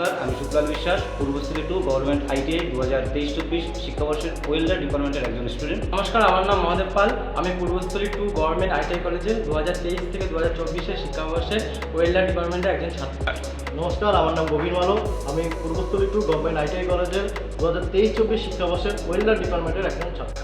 নমস্কার আমি শুক্লাল বিশ্বাস পূর্বস্থলী টু গভর্নমেন্ট আইটিআই দু হাজার তেইশ চব্বিশ শিক্ষাবর্ষের ওয়েলদার ডিপার্টমেন্টের একজন স্টুডেন্ট। নমস্কার আমার নাম মহাদেব পাল। আমি পূর্বস্থলী টু গভর্নমেন্ট আইটিআই কলেজে দু হাজার তেইশ থেকে দু হাজার চব্বিশের শিক্ষাবর্ষে ওয়েল্ডার ডিপার্টমেন্টের একজন ছাত্র। নমস্কার আমার নাম গভীর মালো। আমি পূর্বস্থলী টু গভর্নমেন্ট আইটিআই কলেজের দু হাজার তেইশ চব্বিশ শিক্ষাবর্ষের ওয়েল্ডার ডিপার্টমেন্টের একজন ছাত্র।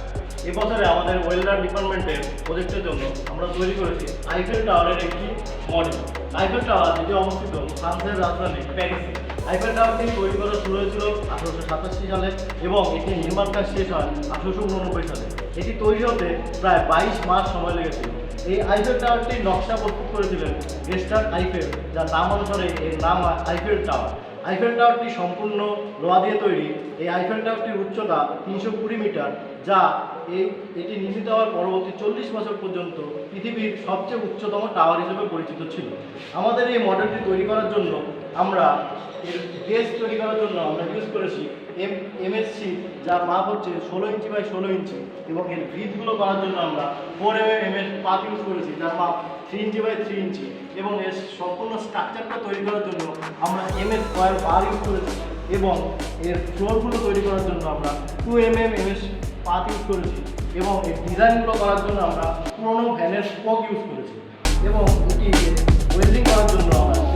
এবছরে আমাদের ওয়েল্ডার ডিপার্টমেন্টের প্রজেক্টের জন্য আমরা তৈরি করেছি আইফেল টাওয়ারের একটি মডেল আইফেল টাওয়ার যেটি অবস্থিত ফ্রান্সের রাজধানী প্যারিসে। আইফেল টাওয়ারটি তৈরি করা শুরু হয়েছিল আঠারোশো সাতাশি সালে এবং এটি নির্মাণ কাজ শেষ হয় আঠারোশো উননব্বই সালে। এটি তৈরি হতে প্রায় বাইশ মাস সময় লেগেছিল এই আইফেল টাওয়ারটির নকশা প্রস্তুত করেছিলেন গেস্টার আইফেল, যার নাম অনুসারে এর নাম হয় আইফেল টাওয়ার। আইফেল টাওয়ারটি সম্পূর্ণ লোহা দিয়ে তৈরি। এই আইফেল টাওয়ারটির উচ্চতা তিনশো কুড়ি মিটার, যা এই, এটি নির্মিত হওয়ার পরবর্তী চল্লিশ বছর পর্যন্ত পৃথিবীর সবচেয়ে উচ্চতম টাওয়ার হিসেবে পরিচিত ছিল। আমাদের এই মডেলটি তৈরি করার জন্য আমরা এর তৈরি করার জন্য আমরা ইউজ করেছি এম এমএসসি যা মাপ হচ্ছে ষোলো ইঞ্চি বাই ষোলো ইঞ্চি। এবং এর ভিতগুলো করার জন্য আমরা ফোর এম এম এর পাত ইউজ করেছি যার মাপ three inch by three inch. এবং এর সম্পূর্ণ স্ট্রাকচারটা তৈরি করার জন্য আমরা M S square bar use করেছি। এবং এর ফ্লোরগুলো তৈরি করার জন্য আমরা two M M M S পাত ইউজ করেছি। এবং এর ডিজাইনগুলো করার জন্য আমরা পুরোনো ভ্যানের স্পক ইউজ করেছি। এবং এটি ওয়েল্ডিং করার জন্য আমরা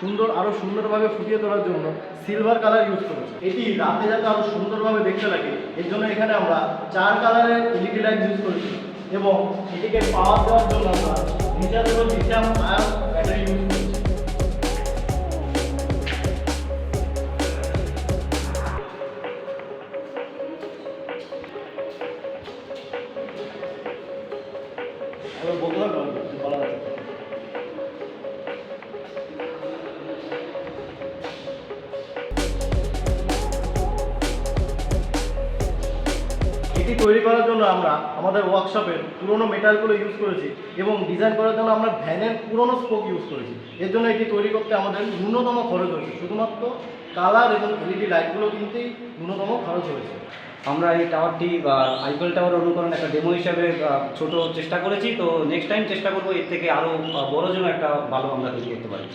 সুন্দর আরও সুন্দরভাবে ফুটিয়ে তোলার জন্য সিলভার কালার ইউজ করেছি। এটি রাতে যাতে আরও সুন্দরভাবে দেখতে লাগে, এর জন্য এখানে আমরা চার কালারের এলইডি লাইট ইউজ করেছি এবং এটিকে পাওয়ার দেওয়ার জন্য আমরা rechargeable lithium ion battery use করেছি। এটি তৈরি করার জন্য আমরা আমাদের ওয়ার্কশপের পুরনো মেটালগুলো ইউজ করেছি এবং ডিজাইন করার জন্য আমরা ভ্যানের পুরনো স্পোক ইউজ করেছি। এর জন্য এটি তৈরি করতে আমাদের ন্যূনতম খরচ হয়েছে। শুধুমাত্র কালার এবং এলইডি লাইটগুলো কিনতেই ন্যূনতম খরচ হয়েছে। আমরা এই টাওয়ারটি বা আইফেল টাওয়ার অনুকরণ একটা ডেমো হিসাবে ছোট চেষ্টা করেছি। তো নেক্সট টাইম চেষ্টা করব এর থেকে আরও বড় যেন একটা ভালো আমরা তৈরি করতে পারি।